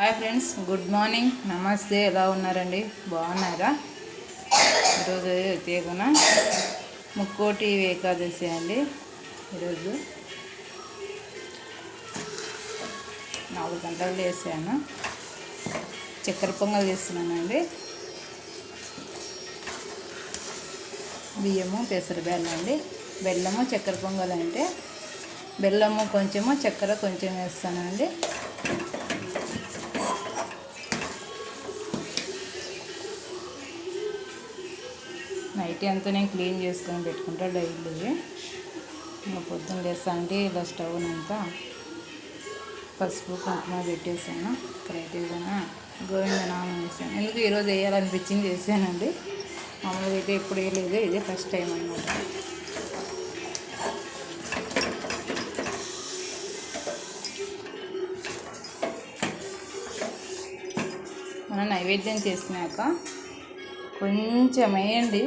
Hi friends good morning. నమస్తే. ఎలా ఉన్నారండి? బాగున్నారా? ఈరోజు తీగన ముక్కోటి ఏకాదశి అండి ఈరోజు. నాలుగు గంటలు వేసాను చక్కెర పొంగల్ చేస్తున్నానండి. బియ్యము పెసర బెల్లం అండి. బెల్లము చక్కెర పొంగల్ అంటే బెల్లము కొంచెము చక్కెర కొంచెం వేస్తానండి. నైట్ అంతా నేను క్లీన్ చేసుకొని పెట్టుకుంటా డైలీ. ఇంకా పొద్దున్న లేస్తా అంటే ఇలా స్టవ్ అంతా పసుపు కుంకుమ పెట్టేసాను. ఇక్కడైతే కూడా గోవింద నామం వేసాను. ఎందుకు ఈరోజు వేయాలనిపించింది వేసానండి మామూలుగా అయితే ఎప్పుడు వేయలేదు. ఇదే ఫస్ట్ టైం అనమాట మనం నైవేద్యం చేసినాక కొంచెం వేయండి.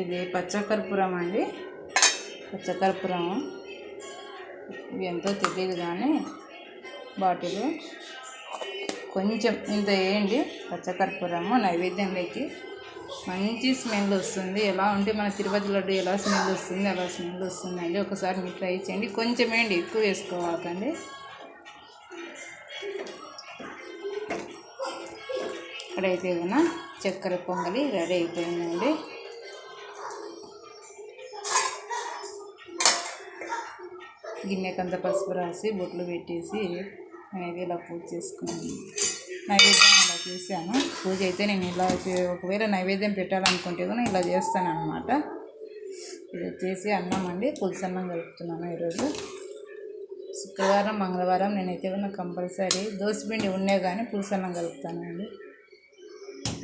ఇది పచ్చకర్పూరం అండి. పచ్చకర్పూరం. ఇవి ఎంతో తెలియదు కానీ బాటిల్. కొంచెం ఇంత వేయండి పచ్చకర్పూరము నైవేద్యంలోకి మంచి స్మెల్ వస్తుంది. ఎలా ఉంటే మన తిరుపతి లడ్డు ఎలా స్మెల్ వస్తుంది అలా స్మెల్ వస్తుందండి. ఒకసారి మీరు ట్రై చేయండి. కొంచెం వేయండి ఎక్కువ వేసుకోవాలండి ఇక్కడైతే ఏమైనా చక్కెర పొంగలి రెడీ అయిపోయిందండి. గిన్నెకంత పసుపు రాసి బొట్లు పెట్టేసి అనేది ఇలా పూజ చేసుకున్నాను. నైవేద్యం ఇలా చేశాను. పూజ అయితే నేను ఇలా చే- ఒకవేళ నైవేద్యం పెట్టాలనుకుంటే కూడా ఇలా చేస్తాను అనమాట ఇది వచ్చేసి అన్నం అండి పులుసన్నం కలుపుతున్నాను ఈరోజు. శుక్రవారం మంగళవారం నేనైతే కూడా కంపల్సరీ దోసపిండి ఉండే కానీ పులుసన్నం కలుపుతానండి.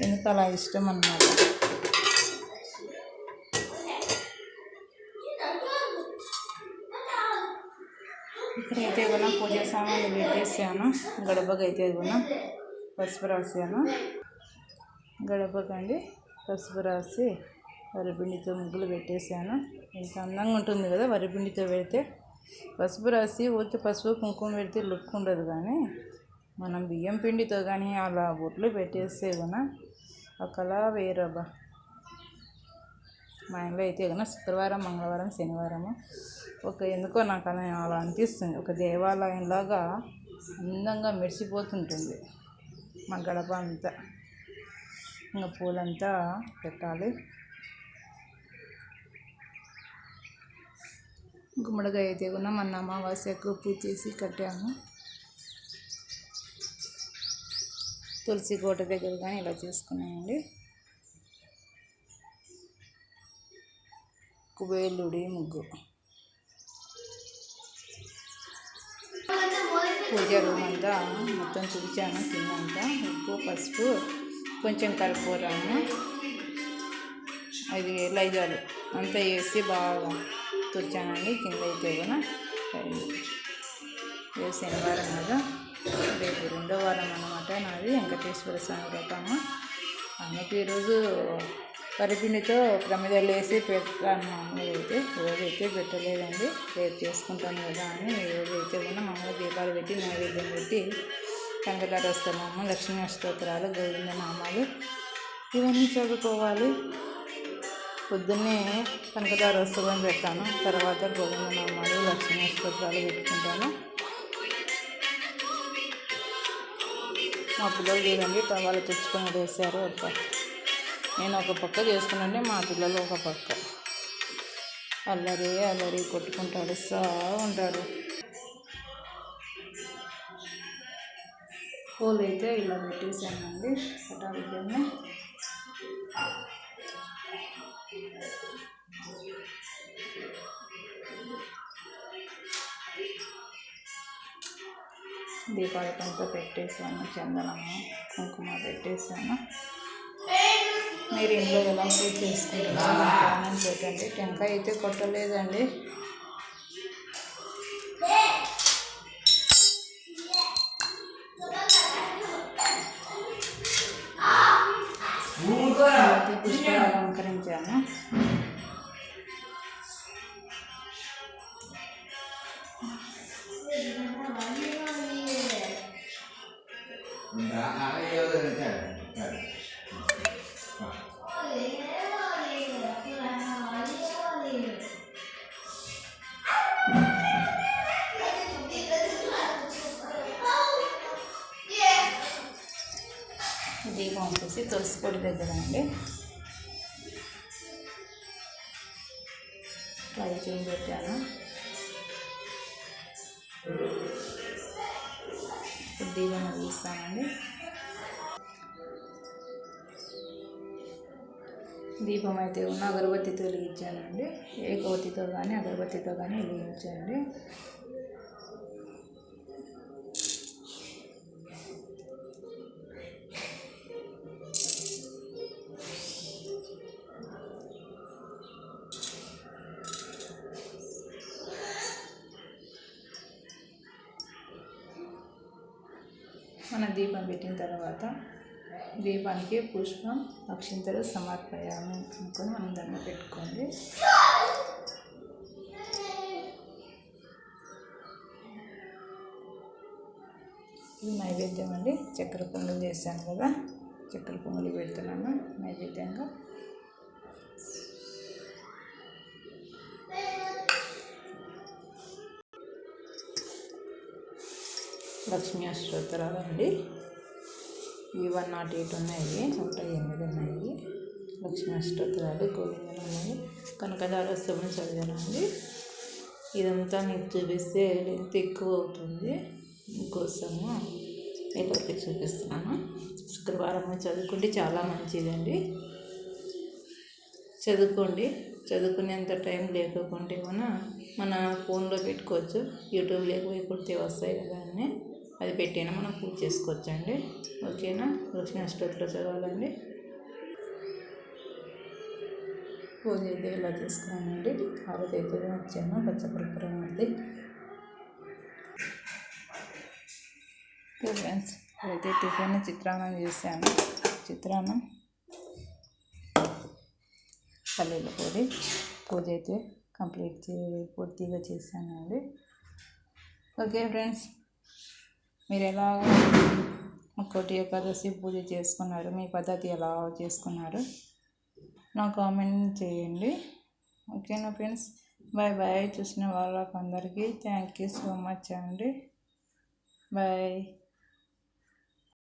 ఎందుకు అలా ఇష్టం అన్నమాట. ఇక్కడైతే ఏమన్నా పూజ సామాన్లు పెట్టేసాను. గడపకి అయితే పసుపు రాసాను. గడపకండి పసుపు రాసి వరిపిండితో ముగ్గులు పెట్టేసాను. ఇంత అందంగా ఉంటుంది కదా వరిపిండితో పెడితే. పసుపు రాసి ఊరికి పసుపు కుంకుమ పెడితే లుక్ ఉండదు కానీ మనం బియ్యం పిండితో కానీ అలా బొట్లు పెట్టేస్తే కూడా ఒకలా వేరబ్బా. మా ఇంట్లో అయితే ఏదైనా శుక్రవారం మంగళవారం శనివారము ఒక ఎందుకో నాకు అలా అలా అనిపిస్తుంది. ఒక దేవాలయంలాగా అందంగా మెరిసిపోతుంటుంది. మా గడప అంతా. ఇంకా పూలంతా పెట్టాలి. గుమ్మడికాయ అయితే కూడా మన అమావాస్యకు పూజ చేసి కట్టాము. తులసి కోట దగ్గర కానీ ఇలా చేసుకున్నాయండి కుబేలుడి ముగ్గు. పూజ రూమ్ అంతా మొత్తం తుడిచాను కిందంతా ఉప్పు పసుపు కొంచెం కర్పూరము అది లైజాలు అంతా వేసి బాగా తుడిచానండి కింద అయితే కూడా రేపు శనివారం కదా రేపు రెండో వారం అనమాట నాది వెంకటేశ్వర స్వామి వ్రతము. అందుకు ఈరోజు వరిపిండితో ప్రమిదలు వేసి పెడతాను మామూలుగా అయితే. రోజు అయితే పెట్టలేదండి. రేపు చేసుకుంటాను కదా అని ఈరోజు అయితే కూడా మామూలుగా దీపాలు పెట్టి నైవేద్యం పెట్టి కనకదారస్తమము లక్ష్మీ అష్టోత్తరాలు గోవింద నామాలు ఇవన్నీ చదువుకోవాలి. పొద్దున్నే కనకదారోత్సవం పెడతాను తర్వాత గోవింద నామాలు లక్ష్మీ అష్టోత్తరాలు పెట్టుకుంటాను. మా పిల్లలు చూడండి వాళ్ళు తెచ్చుకొని వేసారు ఒక నేను ఒక పక్క చేసుకున్నాంటే మా పిల్లలు ఒక పక్క. అల్లరి అల్లరి కొట్టుకుంటాడు సా ఉంటాడు పూలు అయితే ఇలా పెట్టేసానండి దీపావళి దీపాలకంతా పెట్టేసాను చందనము కుంకుమ పెట్టేసాను మీరు ఇంట్లో ఎలా పూజ చేసుకుంటున్నారు? అని కామెంట్ పెట్టండి. టెంకాయ అయితే కొట్టలేదండి. దీపం వచ్చేసి తులసి పొడి దగ్గర అండి ఫ్రై చేసి పెట్టాను. దీపం తీస్తానండి. దీపం అయితే ఉన్న అగరబత్తితో వెలిగించానండి ఏ కోతితో కానీ అగరబత్తితో కానీ వెలిగించండి. మన దీపం పెట్టిన తర్వాత దీపానికి పుష్పం అక్షింతలు సమర్పయాము అనుకొని మనం దండ పెట్టుకోండి. ఇది నైవేద్యం అండి. చక్కెర పొంగల్ చేశాను కదా. చక్కెర పొంగలి పెడుతున్నాను నైవేద్యంగా. లక్ష్మీ అష్టోత్తరాలు అండి. ఇవి వన్ నాట్ ఎయిట్ ఉన్నాయి నూట ఎనిమిది ఉన్నాయి. లక్ష్మీ అష్టోత్తరాలు గోవిందలు ఉన్నాయి కనకదారోత్సవం చదివానండి ఇదంతా మీకు చూపిస్తే లెంత్ ఎక్కువ అవుతుంది. కోసము మీకు చూపిస్తున్నాను. శుక్రవారం చదువుకుంటే చాలా మంచిదండి. చదువుకోండి. చదువుకునేంత టైం లేకపోతే మన మన ఫోన్లో పెట్టుకోవచ్చు. యూట్యూబ్ లేకపోతే కుడితే వస్తాయి కదా అన్నీ. అది పెట్టినా మనం పూజ చేసుకోవచ్చండి. ఓకేనా? లక్ష్మీ అష్టోత్తరం చదవాలండి. పూజ అయితే ఇలా చేసుకున్నానండి. హారతి అయితే వచ్చాను. పచ్చకర్పూరం ఉంది ఫ్రెండ్స్ అయితే టిఫిన్ చిత్రాన్నం చేశాను. చిత్రాన్నం పల్లీల పొడి. పూజ అయితే కంప్లీట్ చే పూర్తిగా చేశానండి. ఓకే ఫ్రెండ్స్ మీరు ఎలా ఒక్కోటి ఏకాదశి పూజ చేసుకున్నారు? మీ పద్ధతి ఎలా చేసుకున్నారు? నా కామెంట్ చేయండి. ఓకేనా ఫ్రెండ్స్? బాయ్ బాయ్ చూసిన వాళ్ళకందరికీ థ్యాంక్ యూ సో మచ్ అండి. బాయ్.